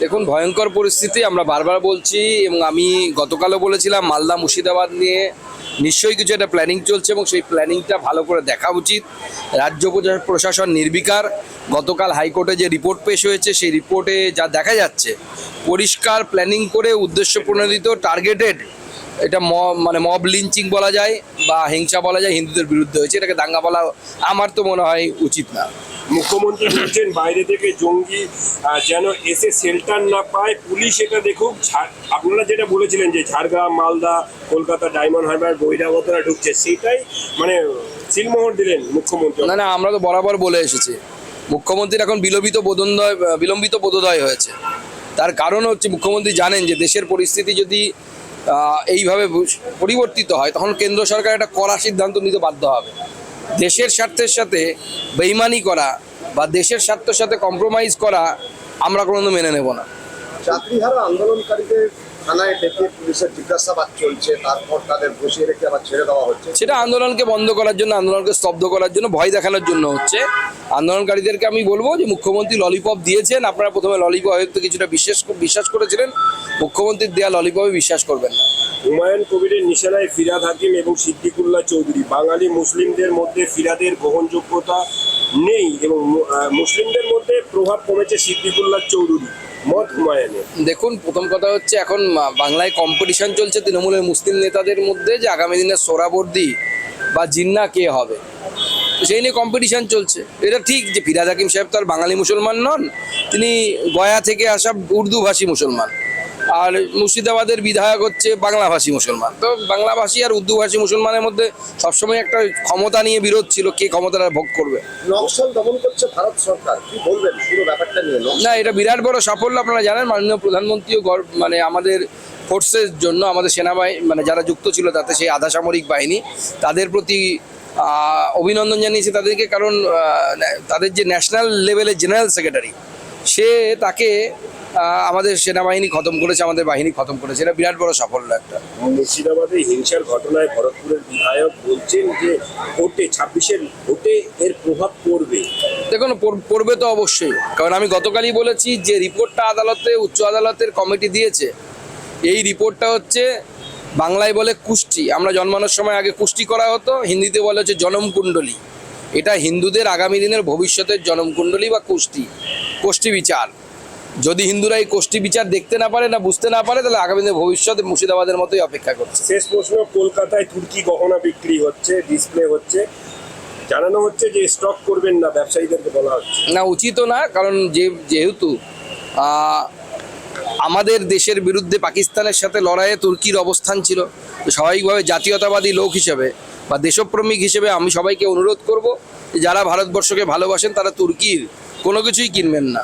দেখুন, ভয়ঙ্কর পরিস্থিতি। আমরা বারবার বলছি এবং আমি গতকালও বলেছিলাম, মালদা, মুর্শিদাবাদ নিয়ে নিশ্চয়ই কিছু একটা প্ল্যানিং চলছে এবং সেই প্ল্যানিংটা ভালো করে দেখা উচিত। রাজ্য প্রশা- প্রশাসন নির্বিকার। গতকাল হাইকোর্টে যে রিপোর্ট পেশ হয়েছে, সেই রিপোর্টে যা দেখা যাচ্ছে, পরিষ্কার প্ল্যানিং করে উদ্দেশ্য প্রণোদিত টার্গেটেড এটা মানে মব লিঞ্চিং বলা যায় বা হিংসা বলা যায় হিন্দুদের বিরুদ্ধে হয়েছে। এটাকে দাঙ্গা বলা আমার তো মনে হয় উচিত না। মুখ্যমন্ত্রী বলছেন, বাইরে থেকে জঙ্গি যেন এসে শেল্টার না পায়। পুলিশ এটা দেখুক আপনারা যেটা বলেছিলেন যে ঝাড়গ্রাম, মালদা, কলকাতা, ডায়মন্ড হারবার বহিরাগতরা ঢুকছে, সেটাই মানে সিলমোহর দিলেন মুখ্যমন্ত্রী। না না, আমরা তো বরাবর বলে এসেছি। মুখ্যমন্ত্রীর এখন বিলম্বিত বোধোদয় বিলম্বিত বোধোদয় হয়েছে। তার কারণ হচ্ছে, মুখ্যমন্ত্রী জানেন যে দেশের পরিস্থিতি যদি এইভাবে পরিবর্তিত হয়, তখন কেন্দ্র সরকার একটা কড়া সিদ্ধান্ত নিতে বাধ্য হবে। দেশের স্বার্থের সাথে বেইমানি করা বা দেশের স্বার্থের সাথে কম্প্রোমাইজ করা আমরা কোনোদিন মেনে নেব না। চাকরিহারা আন্দোলনকারীদের থানায় ডেকে পুলিশের জিজ্ঞাসাবাদ চলছে তারপর তাদের বসিয়ে রেখে আবার ছেড়ে দেওয়া হচ্ছে। সেটা আন্দোলনকে বন্ধ করার জন্য আন্দোলনকে স্তব্ধ করার জন্য ভয় দেখানোর জন্য হচ্ছে। আন্দোলনকারীদেরকে আমি বলব যে মুখ্যমন্ত্রী ললিপপ দিয়েছেন আপনারা প্রথমে ললিপপ হয়তো কিছুটা বিশ্বাস বিশ্বাস করেছিলেন মুখ্যমন্ত্রীর দেওয়া ললিপপে বিশ্বাস করবেন না। হুমায়ুন কবিরের নিশানায় ফিরাদ হাকিম এবং সিদ্দিকুল্লাহ চৌধুরী বাঙালি মুসলিমদের মধ্যে ফিরাদের গ্রহণযোগ্যতা নেই এবং মুসলিমদের মধ্যে প্রভাব কমেছে সিদ্দিকুল্লাহ চৌধুরী মত দেখুন, প্রথম কথা হচ্ছে এখন বাংলায় কম্পিটিশন চলছে তৃণমূলের মুসলিম নেতাদের মধ্যে যে আগামী দিনে সোরাবর্দি বা জিন্না কে হবে। তো সেই নিয়ে কম্পিটিশন চলছে। এটা ঠিক যে ফিরাজ হাকিম সাহেব তার বাঙালি মুসলমান নন, তিনি গয়া থেকে আসা উর্দুভাষী মুসলমান। আর মুর্শিদাবাদের বিধায়ক হচ্ছে বাংলাভাষী মুসলমান। তো বাংলাভাষী আর উর্দুভাষী মুসলমানের মধ্যে সবসময় একটা ক্ষমতা নিয়ে বিরোধ ছিল কে ক্ষমতাটা ভোগ করবে? নকশাল দমন করছে ভারত সরকার কি বলবেন পুরো ব্যাপারটা নিয়ে না এটা বিরাট বড় সাফল্য আপনারা জানেন মাননীয় প্রধানমন্ত্রীও মানে আমাদের ফোর্সের জন্য আমাদের সেনাবাহিনী মানে যারা যুক্ত ছিল তাতে সেই আধা সামরিক বাহিনী তাদের প্রতি অভিনন্দন জানিয়েছে তাদেরকে কারণ তাদের যে ন্যাশনাল লেভেলের জেনারেল সেক্রেটারি সে তাকে আমাদের সেনাবাহিনী খতম করেছে আমাদের বাহিনী খতম করেছে। এটা বিরাট বড় সাফল্য একটা। মুর্শিদাবাদে হিংসার ঘটনায় ভরতপুরের বিধায়ক বলছেন যে ভোটে ছাব্বিশের ভোটে এর প্রভাব পড়বে। দেখুন পড়বে তো অবশ্যই। কারণ আমি গতকালই বলেছি যে রিপোর্টটা আদালতে উচ্চ আদালতের কমিটি দিয়েছে। এই রিপোর্টটা হচ্ছে বাংলায় বলে কুষ্টি। আমরা জন্মানোর সময় আগে কুষ্টি করা হতো হিন্দিতে বলে হচ্ছে জনমকুণ্ডলী এটা হিন্দুদের আগামী দিনের ভবিষ্যতের জনমকুণ্ডলী বা কুষ্টি। কোষ্ঠী বিচার। যদি হিন্দুরা এই কোষ্ঠী বিচার দেখতে না পারে না বুঝতে না পারে তাহলে আগামী দিনের ভবিষ্যৎ মুর্শিদাবাদের মতোই অপেক্ষা করছে। শেষ প্রশ্ন কলকাতায় তুর্কি গহনা বিক্রি হচ্ছে ডিসপ্লে হচ্ছে। জানানো হচ্ছে যে স্টক করবেন না ব্যবসায়ীদেরকে বলা হচ্ছে। না উচিত না কারণ যে যেহেতু আমাদের দেশের বিরুদ্ধে পাকিস্তানের সাথে লড়াইয়ে তুর্কির অবস্থান ছিল স্বাভাবিকভাবে জাতীয়তাবাদী লোক হিসেবে বা দেশপ্রেমিক হিসেবে আমি সবাইকে অনুরোধ করব যে যারা ভারতবর্ষকে ভালোবাসেন তারা তুর্কির কোনো কিছুই কিনবেন না।